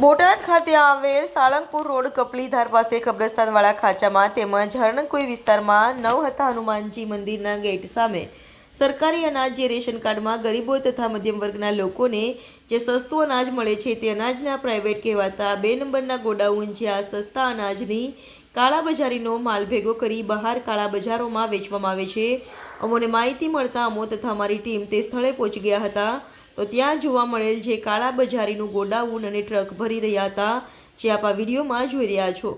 ખાતે આવેલ સાળંગપુર રોડ કપલીધાર પાસે કબ્રસ્તાનવાળા ખાંચામાં તેમજ હરણકોઈ વિસ્તારમાં નવહતા હનુમાનજી મંદિરના ગેટ સામે. સરકારી અનાજ જે રેશન કાર્ડમાં ગરીબો તથા મધ્યમ વર્ગના લોકોને જે સસ્તું અનાજ મળે છે તે અનાજના પ્રાઇવેટ કહેવાતા બે નંબરના ગોડાઉન જ્યાં સસ્તા અનાજની કાળાબજારીનો માલ ભેગો કરી બહાર કાળા બજારોમાં વેચવામાં આવે છે. અમોને માહિતી મળતા અમો તથા અમારી ટીમ તે સ્થળે પહોંચી ગયા હતા. તો ત્યાં જોવા મળેલ જે કાળા બજારીનું ગોડાઉન અને ટ્રક ભરી રહ્યા હતા, જે આપ આ વિડીયોમાં જોઈ રહ્યા છો.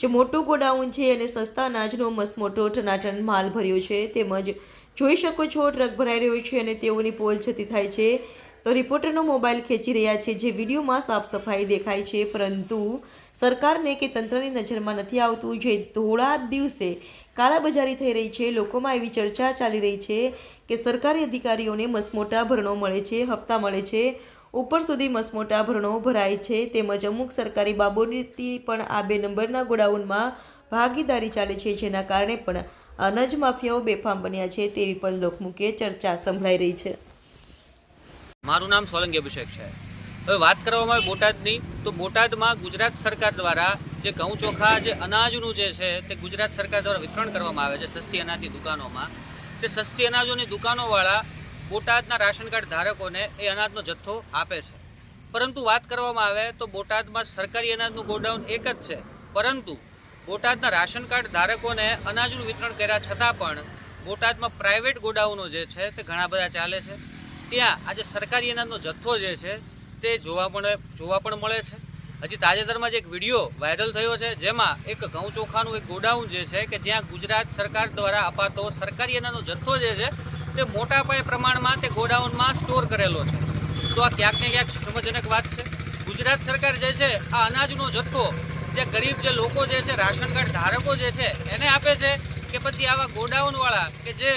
જે મોટું ગોડાઉન છે અને સસ્તા અનાજનો મસમોટો ટનાટન માલ ભર્યો છે, તેમજ જોઈ શકો છો ટ્રક ભરાઈ રહ્યો છે અને તેઓની પોલ છતી થાય છે. તો રિપોર્ટરનો મોબાઈલ ખેંચી રહ્યા છે, જે વિડીયોમાં સાફ સફાઈ દેખાય છે, પરંતુ સરકારને કે તંત્રની નજરમાં નથી આવતું, જે ધોળા દિવસે કાળાબજારી થઈ રહી છે. લોકોમાં એવી ચર્ચા ચાલી રહી છે કે સરકારી અધિકારીઓને મસમોટા ભરણો મળે છે, હપ્તા મળે છે. ઉપર સુધી મસમોટા ભરણો ભરાય છે. તેમજ અમુક સરકારી બાબોની પણ આ બે નંબરના ગોડાઉનમાં ભાગીદારી ચાલે છે, જેના કારણે પણ અનાજ માફિયાઓ બેફામ બન્યા છે તેવી પણ લોકમુખે ચર્ચા સંભળાઈ રહી છે. મારું નામ સોલંકી અભિષેક છે. હવે વાત કરવામાં આવે બોટાદની. તો બોટાદમાં ગુજરાત સરકાર દ્વારા જે ઘઉં ચોખા જે અનાજનું જે છે તે ગુજરાત સરકાર દ્વારા વિતરણ કરવામાં આવે છે સસ્તી અનાજની દુકાનોમાં, તે સસ્તી અનાજોની દુકાનોવાળા બોટાદના રાશન કાર્ડ ધારકોને એ અનાજનો જથ્થો આપે છે. પરંતુ વાત કરવામાં આવે તો બોટાદમાં સરકારી અનાજનું ગોડાઉન એક જ છે. પરંતુ બોટાદના રાશન કાર્ડ ધારકોને અનાજનું વિતરણ કર્યા છતાં પણ બોટાદમાં પ્રાઇવેટ ગોડાઉનો જે છે તે ઘણા બધા ચાલે છે. ત્યાં આજે સરકારી અનાજનો જથ્થો જે છે તે જોવા મળે જોવા પણ મળે છે. હજી તાજેતરમાં જ એક વીડિયો વાયરલ થયો છે, જેમાં એક ઘઉં ચોખાનું એક ગોડાઉન જે છે કે જ્યાં ગુજરાત સરકાર દ્વારા અપાતો સરકારી અનાજનો જથ્થો જે છે, તે મોટા પાયે પ્રમાણમાં તે ગોડાઉનમાં સ્ટોર કરેલો છે. તો આ ક્યાંક ને ક્યાંક શરમજનક વાત છે. ગુજરાત સરકાર જે છે, આ અનાજનો જથ્થો જે ગરીબ જે લોકો જે છે, રાશન કાર્ડ ધારકો જે છે, એને આપે છે કે પછી આવા ગોડાઉનવાળા કે જે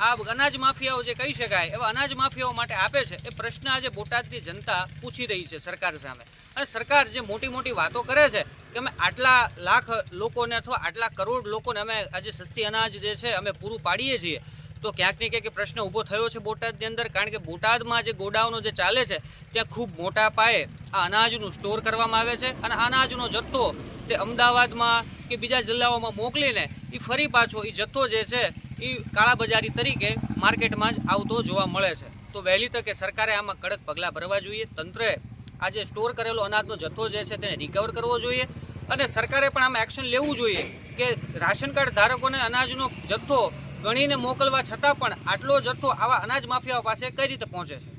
આ અનાજ માફિયાઓ જે કહી શકાય, એવા અનાજ માફિયાઓ માટે આપે છે, એ પ્રશ્ન આજે બોટાદની જનતા પૂછી રહી છે સરકાર સામે. અને સરકાર જે મોટી મોટી વાતો કરે છે કે અમે આટલા લાખ લોકોને અથવા આટલા કરોડ લોકોને અમે આજે સસ્તી અનાજ જે છે અમે પૂરું પાડીએ છીએ, તો ક્યાંક ને ક્યાંક પ્રશ્ન ઊભો થયો છે બોટાદની અંદર, કારણ કે બોટાદમાં જે ગોડાઉનો જે ચાલે છે, ત્યાં ખૂબ મોટા પાયે આ અનાજનું સ્ટોર કરવામાં આવે છે. અને અનાજનો જથ્થો તે અમદાવાદમાં કે બીજા જિલ્લાઓમાં મોકલીને એ ફરી પાછો એ જથ્થો જે છે એ કાળાબજારી તરીકે માર્કેટમાં જ આવતો જોવા મળે છે. તો વહેલી તકે સરકારે આમાં કડક પગલાં ભરવા જોઈએ. તંત્રએ આ જે સ્ટોર કરેલો અનાજનો જથ્થો જે છે તેને રિકવર કરવો જોઈએ અને સરકારે પણ આમાં એક્શન લેવું જોઈએ કે રાશન કાર્ડ ધારકોને અનાજનો જથ્થો ગણીને મોકલવા છતાં પણ આટલો જથ્થો આવા અનાજ માફિયાઓ પાસે કઈ રીતે પહોંચે છે?